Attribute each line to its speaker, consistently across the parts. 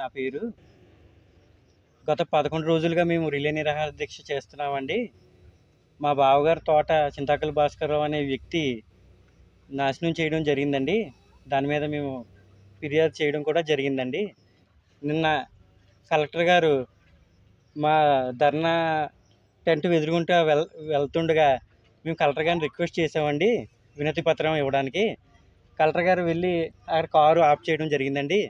Speaker 1: నా పేరు. గత పదకొండు రోజులుగా మేము రిలే నిరాహార దీక్ష చేస్తున్నామండి. మా బావగారి తోట చింతాకల భాస్కర్రావు అనే వ్యక్తి నాశనం చేయడం జరిగిందండి. దాని మీద మేము ఫిర్యాదు చేయడం కూడా జరిగిందండి. నిన్న కలెక్టర్ గారు మా ధర్నా టెంట్ ఎదురుకుంటూ వెల్ వెళ్తుండగా మేము కలెక్టర్ గారిని రిక్వెస్ట్ చేసామండి వినతి పత్రం ఇవ్వడానికి. కలెక్టర్ గారు వెళ్ళి అక్కడ కారు ఆఫ్ చేయడం జరిగిందండి.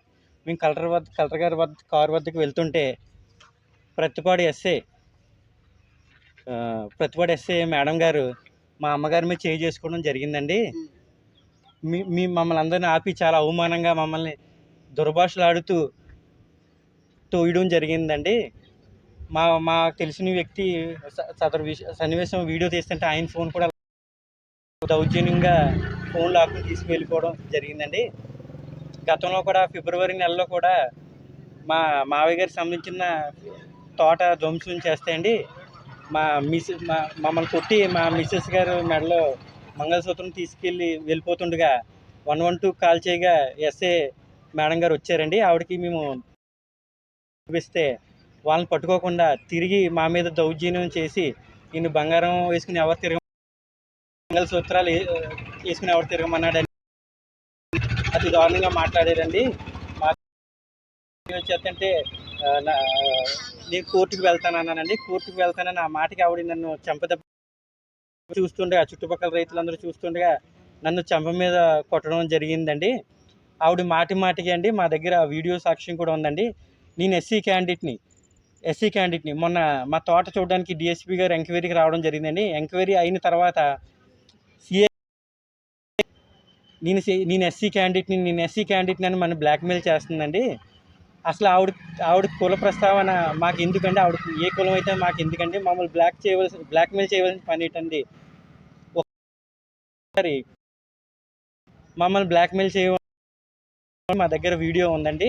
Speaker 1: మేము కలెక్టర్ వద్ద కలెక్టర్ గారి వద్ద కారు వద్దకు వెళ్తుంటే Prathipadu SA Prathipadu SA madam గారు మా అమ్మగారి మీద చేయి చేసుకోవడం జరిగిందండి. మీ మీ మమ్మల్ని అందరిని ఆపి చాలా అవమానంగా మమ్మల్ని దుర్భాషలాడుతూ తోయడం జరిగిందండి. మా మా తెలిసిన వ్యక్తి స- సదరు సన్నివేశం వీడియో తీస్తుంటే ఆయన ఫోన్ కూడా దౌర్జన్యంగా ఫోన్ లాక్కుని తీసుకువెళ్ళిపోవడం జరిగిందండి. గతంలో కూడా ఫిబ్రవరి నెలలో కూడా మా మావయ్య గారికి సంబంధించిన తోట ధ్వంసం చేస్తాయండి. మా మిస్ మా మమ్మల్ని కొట్టి మా మిస్సెస్ గారు మెడలో మంగళసూత్రం తీసుకెళ్ళి వెళ్ళిపోతుండగా వన్ వన్ టూ కాల్ చేయగా ఎస్ఏ మేడం గారు వచ్చారండి. ఆవిడకి మేము చూపిస్తే వాళ్ళని పట్టుకోకుండా తిరిగి మా మీద దౌర్జన్యం చేసి నేను బంగారం వేసుకుని ఎవరు తిరగ మంగళసూత్రాలు వేసుకుని ఎవరు తిరగమన్నాడని అతి దారుణంగా మాట్లాడారండి. మా వచ్చేస్తుంటే నా- నేను కోర్టుకు వెళ్తాను అన్నానండి. కోర్టుకు వెళ్తానని ఆ మాటకి ఆవిడ నన్ను చంపదెబ్బ చూస్తుండగా చుట్టుపక్కల రైతులందరూ చూస్తుండగా నన్ను చంప మీద కొట్టడం జరిగిందండి. ఆవిడ మాటి మాటికి అండి మా దగ్గర వీడియో సాక్ష్యం కూడా ఉందండి. నేను ఎస్సీ క్యాండిడేట్ని ఎస్సీ క్యాండిడేట్ని మొన్న మా తోట చూడడానికి డిఎస్పీ గారు ఎంక్వైరీకి రావడం జరిగిందండి. ఎంక్వైరీ అయిన తర్వాత సిఏ నేను సి- నేను ఎస్సీ క్యాండిడేట్ని నేను ఎస్సీ క్యాండిడేట్ని అని మనం బ్లాక్మెయిల్ చేస్తుందండి. అసలు ఆవిడ ఆవిడ కుల ప్రస్తావన మాకు ఎందుకండి? ఆవిడ ఏ కులం అయితే మాకు ఎందుకండి? మమ్మల్ని బ్లాక్ చేయవలసిన బ్లాక్మెయిల్ చేయవలసిన పని ఏంటండి? ఒకసారి మమ్మల్ని బ్లాక్మెయిల్ చేయ మా దగ్గర వీడియో ఉందండి.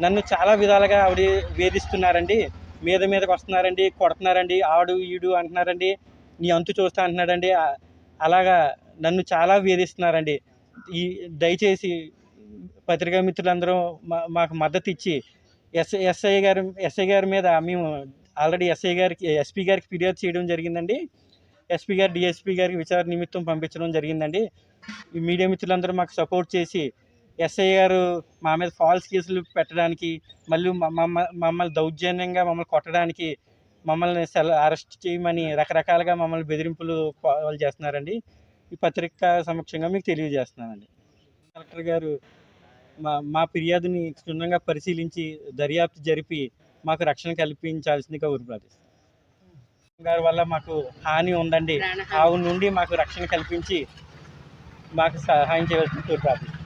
Speaker 1: నన్ను చాలా విధాలుగా ఆవిడ వేధిస్తున్నారండి. మీద మీదకి వస్తున్నారండి కొడుతున్నారండి ఆడు ఈడు అంటున్నారండి. నీ అంతు చూస్తా అంటున్నాడండి. అలాగా నన్ను చాలా వేధిస్తున్నారండి. ఈ దయచేసి పత్రికా మిత్రులందరూ మా మాకు మద్దతు ఇచ్చి ఎస్ ఎస్ఐ గారి ఎస్ఐ గారి మీద మేము ఆల్రెడీ ఎస్ఐ గారికి ఎస్పీ గారికి ఫిర్యాదు చేయడం జరిగిందండి. ఎస్పీ గారు డిఎస్పీ గారికి విచారణ నిమిత్తం పంపించడం జరిగిందండి. ఈ మీడియా మిత్రులందరూ మాకు సపోర్ట్ చేసి ఎస్ఐ గారు మా మీద ఫాల్స్ కేసులు పెట్టడానికి మళ్ళీ మమ్మల్ని దౌర్జన్యంగా మమ్మల్ని కొట్టడానికి మమ్మల్ని సెల అరెస్ట్ చేయమని రకరకాలుగా మమ్మల్ని బెదిరింపులు వాళ్ళు చేస్తున్నారండి. ఈ పత్రికా సమక్షంగా మీకు తెలియజేస్తున్నానండి. కలెక్టర్ గారు మా మా ఫిర్యాదుని క్షుణ్ణంగా పరిశీలించి దర్యాప్తు జరిపి మాకు రక్షణ కల్పించాల్సిందిగా ఊరిప్రార్థిస్తున్నాను గారి వల్ల మాకు హాని ఉందండి. ఆవిడ నుండి మాకు రక్షణ కల్పించి మాకు సహాయం చేయవలసింది ఊరిప్రార్థిస్తున్నాను